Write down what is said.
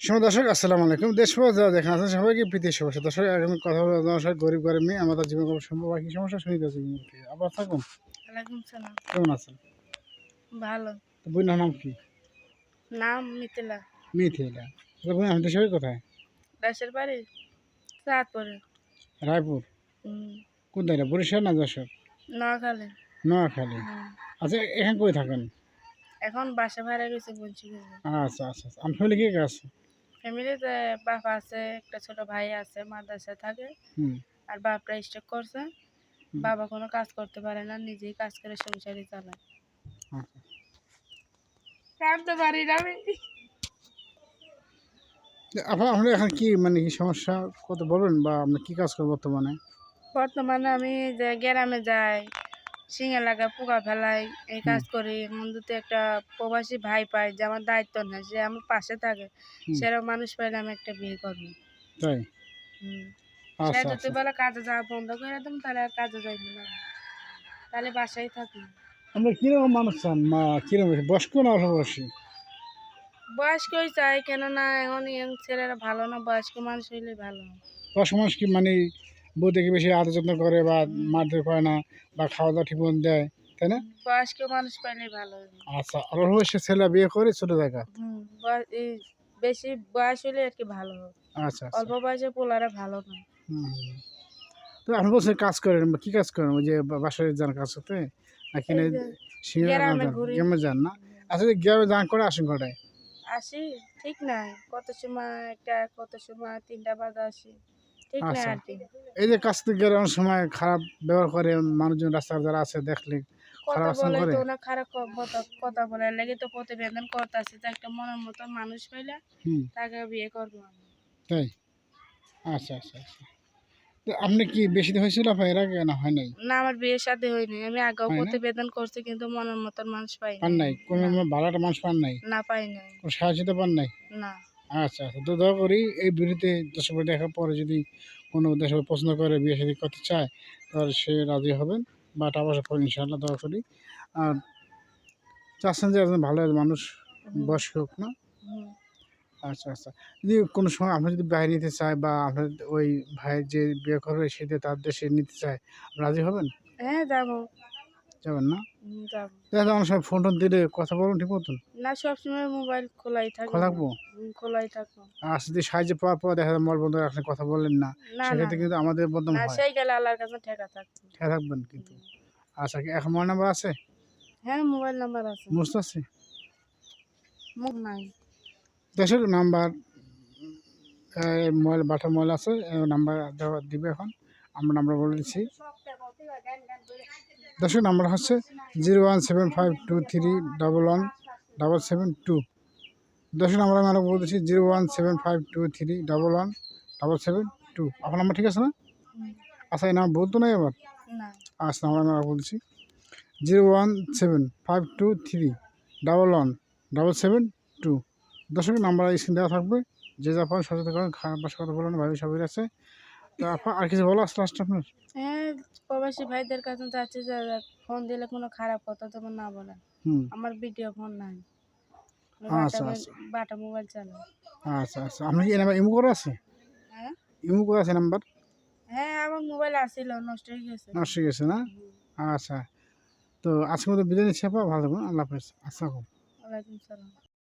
সময় দর্শক আসসালামু আলাইকুম। দেশ যারা দেখেন আছেন সবাইকে প্রীতি শুভেচ্ছা। দর্শক আমি কথা আপনার সাথে গরিব গরিব মেয়ে আমাদের জীবন সম্ভব বাকি সমস্যা শুনে যাচ্ছে আবার থাকুন? কেমন আছেন? ভালো। তো বইনার নাম কি? নাম মিথিলা। মিথিলা। তো বই আমি দেশের কোথায়? দেশের বাড়ি চাঁদপুরে। রায়পুর? হুম, কোথায় বরিশাল না যশোর? নোয়াখালী। নোয়াখালী। আচ্ছা এখানে কই থাকেন? এখন বাসা ভাড়া গেছে বলছি। আচ্ছা আচ্ছা আচ্ছা। আমার ফ্যামিলি কে কে আছে? ফ্যামিলিতে বাপ আছে একটা ছোট ভাই আছে মাদ্রাসায় থাকে। আর বাপরা স্টক করছে। বাবা কোনো কাজ করতে পারে না নিজেই কাজ করে সংসারই চালায়। আচ্ছা। কাঁদতে পারি না আমি। আপনার আপনার এখন কি মানে কি সমস্যা? কত বলবেন বা আপনি কি কাজ করেন বর্তমানে? বর্তমানে আমি যে গ্রামে যাই শিঙে লাগা পোকা ফেলাই এই কাজ করি। যদি একটা প্রবাসী ভাই পাই যে আমার দায়িত্ব নেই যে আমার পাশে থাকে। সেরকম মানুষ পাইলে আমি একটা বিয়ে করব। তাই? হুম। সে আচ্ছা যদি আচ্ছা। বলে কাজে যাওয়া বন্ধ করে তাহলে আর কাজে যাইব না। তাহলে বাসায় থাকি। আমরা কীরকম মানুষ চান? মা কীরকম? বয়স্ক না অল্প বয়সী বয়স্কই চাই কেননা এখন ইয়ং ছেলেরা ভালো না বয়স্ক মানুষ হইলে ভালো। বয়স্ক মানুষ কি মানে বউ দেখে বেশি আদর যত্ন করে বা মারধর করে না বা খাওয়া দাওয়া ঠিক মতো দেয় তাই না? বয়স্ক মানুষ পাইলে ভালো আচ্ছা আর ছেলে বিয়ে করে ছোট জায়গা? বেশি বয়স হইলে আর কি ভালো আচ্ছা আচ্ছা। অল্প বয়সে পোলারা ভালো না। তো আপনি বলছেন কাজ করেন বা কি কাজ করেন? ওই যে বাসায় যান কাজ করতে? নাকি গ্রামে। যান? না? আচ্ছা যে গ্রামে যান করে আসেন কটায়? আসি ঠিক নাই। কত সময় একটা কত সময় তিনটা বাজে আসি। আচ্ছা। এই যে কাজ থেকে অনেক সময় খারাপ ব্যবহার করে মানুষজন রাস্তায় যারা আছে দেখলে খারাপ আচরণ করে? না খারাপ কথা লাগে তো প্রতিবেদন করতেছে একটা মনের মতো মানুষ পাইলে তাকে বিয়ে করব তাই? আচ্ছা আচ্ছা আচ্ছা। আপনি কি বেশি হয়েছিল এর আগে না হয় নাই? না আমার বিয়ের সাথে হয়নি। আমি আগেও? প্রতিবেদন করছি কিন্তু মনের মতন মানুষ পাই পান নাই। কোনো ভালো একটা মানুষ পান নাই? না পাই নাই। কোনো সাহায্য পান নাই? না। আচ্ছা আচ্ছা। তো দয়া করি এই দেশের বাড়ি দেখার পরে যদি কোনো দেশের পছন্দ করে বিয়ে শাদী করতে চায়, তাহলে সে রাজি হবেন। বা টাকা পয়সা পরে ইনশাআল্লাহ দয়া করি। আর চাচ্ছেন যে একজন ভালো মানুষ, বয়স্ক হোক না। আচ্ছা আচ্ছা। যদি কোনো সময় আপনি যদি বাইরে নিতে চায় বা আপনার ওই ভাই যে বিয়ে করবে সেটা তার দেশে নিতে চায়, রাজি হবেন? হ্যাঁ যাব। যাবেন না? যাব। দেখা অনেক ফোন টোন দিলে কথা বলুন ঠিক মতন। না সবসময় মোবাইল খোলাই থাকে খোলা থাকব? খোলাই থাকব। আর যদি সাহায্য পাওয়ার পর দেখা যায় মল বন্ধ আপনি কথা বললেন না সেক্ষেত্রে কিন্তু আমাদের বদনাম না হয়। সেই গেলে আল্লাহর কাছে ঠেকা থাকবে খেয়াল রাখবেন কিন্তু। আচ্ছা কি এখন মোবাইল নাম্বার আছে? হ্যাঁ মোবাইল নাম্বার আছে। মুস্ত আছে? মুখ নাই। দর্শক নাম্বার মোবাইল বাটার মোবাইল আছে নাম্বার দেওয়া দিবে এখন। আমরা নাম্বার বলে দিচ্ছি। দর্শক নাম্বার হচ্ছে zero one seven five two three double one double seven two দর্শক নাম্বার আমি আরও বলে দিচ্ছি zero one seven five two three double one double seven two আপনার নাম্বার ঠিক আছে না? আচ্ছা এই নাম্বার বলতো না এবার না। আচ্ছা আমরা আমরা বলছি zero one seven five two three double one double seven two দর্শক নাম্বার স্ক্রিন দেওয়া থাকবে। যে যা পান সচেতন করেন খারাপ বাসা কথা বলেন ভাবি সবাই আছে। আর কিছু বলো আসলে আপনার হ্যাঁ প্রবাসী ভাইদের কাছে চাচ্ছি যে ফোন দিলে কোনো খারাপ কথা যেমন না বলে। আমার ভিডিও ফোন নাই। আচ্ছা, বাটা আচ্ছা। মোবাইল- বাটা মোবাইল চালাই আচ্ছা আচ্ছা। আপনার কি নাম্বার ইমো করে আছে? হ্যাঁ? ইমো করে আছে নাম্বার? হ্যাঁ আমার মোবাইল আসছিল নষ্ট হয়ে গেছে। নষ্ট হয়ে গেছে না? আচ্ছা। তো আজকে মতো বিদায় নিচ্ছি আপা ভালো থাকুন আল্লাহ হাফেজ। আচ্ছা ওয়ালাইকুম সালাম।